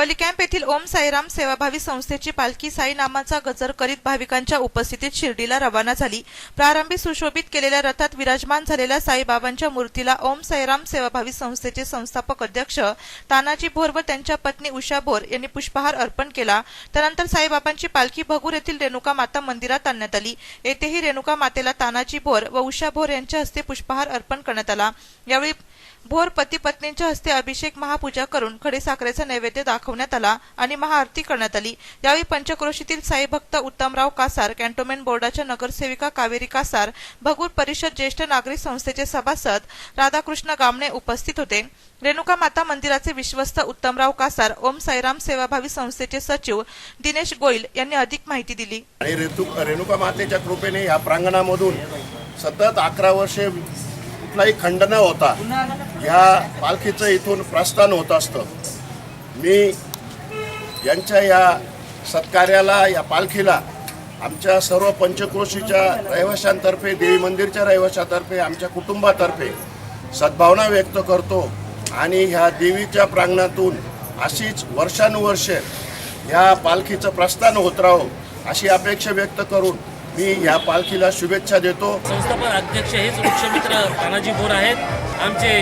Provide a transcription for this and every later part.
Camp येथील ओम साईराम सेवाभावी संस्थेची पालखी साई नामाचा गजर करीत भाविकांच्या उपस्थितीत शिर्डीला रवाना झाली. प्रारंभी सुशोभित केलेल्या रथात विराजमान झालेल्या साईबाबांच्या मूर्तीला ओम साईराम सेवाभावी संस्थेचे संस्थापक अध्यक्ष तानाजी भोर व त्यांच्या पत्नी उषा भोर यांनी पुष्पहार अर्पण केला. त्यानंतर साईबाबांची पालखी भगूर येथील रेणुका माता मंदिरात आणण्यात आली. येथेही रेणुका मातेला तानाजी भोर व उषा भोर यांच्या हस्ते पुष्पहार अर्पण करण्यात आला. यावेळी भोर पती पत्नींच्या हस्ते अभिषेक महापूजा करून खडीसाखरेचा नैवेद्य दाखवण्यात आला आणि महाआरती करण्यात आली. यावेळी पंचक्रोशीतील साई भक्त उत्तमराव कासार कॅन्टोन्मेंट बोर्डाच्या नगरसेविका कावेरी कासार भगूर परिषद ज्येष्ठ नागरिक संस्थेचे सभासद राधाकृष्ण गामणे उपस्थित होते. रेणुका माता मंदिराचे विश्वस्त उत्तमराव कासार ओम साईराम सेवाभावी संस्थेचे सचिव दिनेश गोयल यांनी अधिक माहिती दिली. आणि रेणुका मातेच्या कृपेने या प्रांगणामधून सतत अकरा वर्षे कुठलाही खंड न होता ह्या पालखीचं इथून प्रस्थान होत असतं. मी यांच्या या सत्कार्याला या पालखीला आमच्या सर्व पंचक्रोशीच्या रहिवाशांतर्फे देवी मंदिरच्या रहिवाशातर्फे आमच्या कुटुंबातर्फे सद्भावना व्यक्त करतो आणि ह्या देवीच्या प्रांगणातून अशीच वर्षानुवर्षे ह्या पालखीचं प्रस्थान होत राहो अशी अपेक्षा व्यक्त करून मी ह्या पालखीला शुभेच्छा देतो. संस्थापक अध्यक्ष हेच वृक्षमित्र तानाजी बोर आहेत. आमचे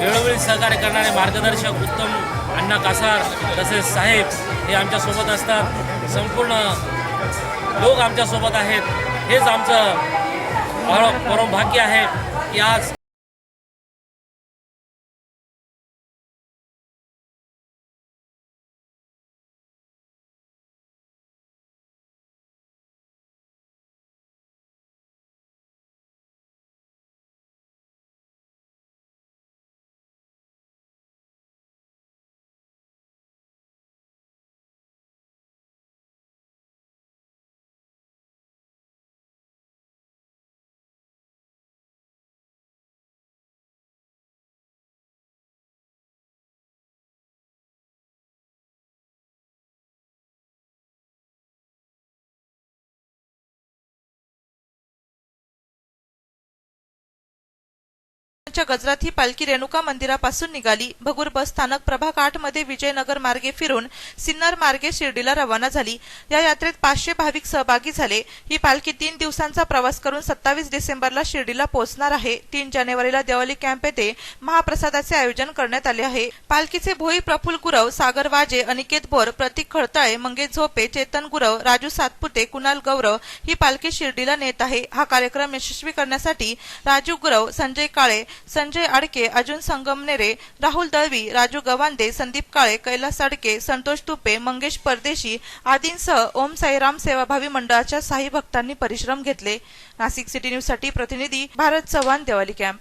वेळोवेळी सहकार्य करणारे मार्गदर्शक उत्तम अण्णा कासार तसेच साहेब हे आमच्यासोबत असतात. संपूर्ण लोक आमच्यासोबत आहेत. हेच आमचं परम भाग्य आहे की आज च्या गजरात ही पालखी रेणुका मंदिरापासून निघाली. भगूर बस स्थानक प्रभाग आठमध्ये विजयनगर मार्गे फिरून सिन्नर मार्गे शिर्डीला रवाना झाली. या यात्रेत पाचशे भाविक सहभागी झाले. ही पालखी तीन दिवसांचा प्रवास करून सत्तावीस डिसेंबरला शिर्डीला पोहोचणार आहे. तीन जानेवारीला देवली कॅम्प येथे महाप्रसादाचे आयोजन करण्यात आले आहे. पालखीचे भोई प्रफुल गुरव सागर वाजे अनिकेत बोर प्रतीक खळताळे मंगेश झोपे चेतन गुरव राजू सातपुते कुणाल गौरव ही पालखी शिर्डीला नेत आहे. हा कार्यक्रम यशस्वी करण्यासाठी राजू गुरव संजय काळे संजय आडके अर्जुन संगमनेरे राहुल दळवी राजू गवांदे संदीप काळे कैलास साडके संतोष तुपे मंगेश परदेशी आदींसह ओम साईराम सेवाभावी मंडळाच्या साई भक्तांनी परिश्रम घेतले. नाशिक सिटी न्यूजसाठी प्रतिनिधी भारत चव्हाण देवाली कॅम्प.